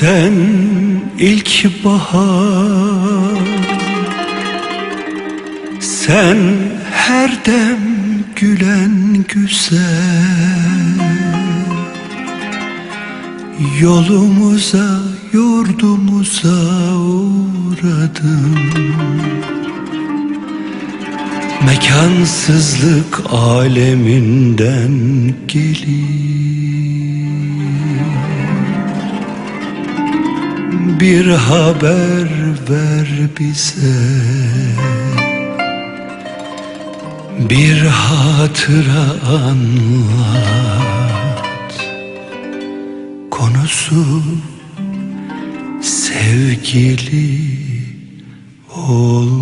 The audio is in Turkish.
Sen ilk bahar. Sen her dem gülen güzel. Yolumuza yurdumuza uğradım. Mekansızlık aleminden gelip Bir haber ver bize. Bir hatıra anlat. Konusu sevgili olsun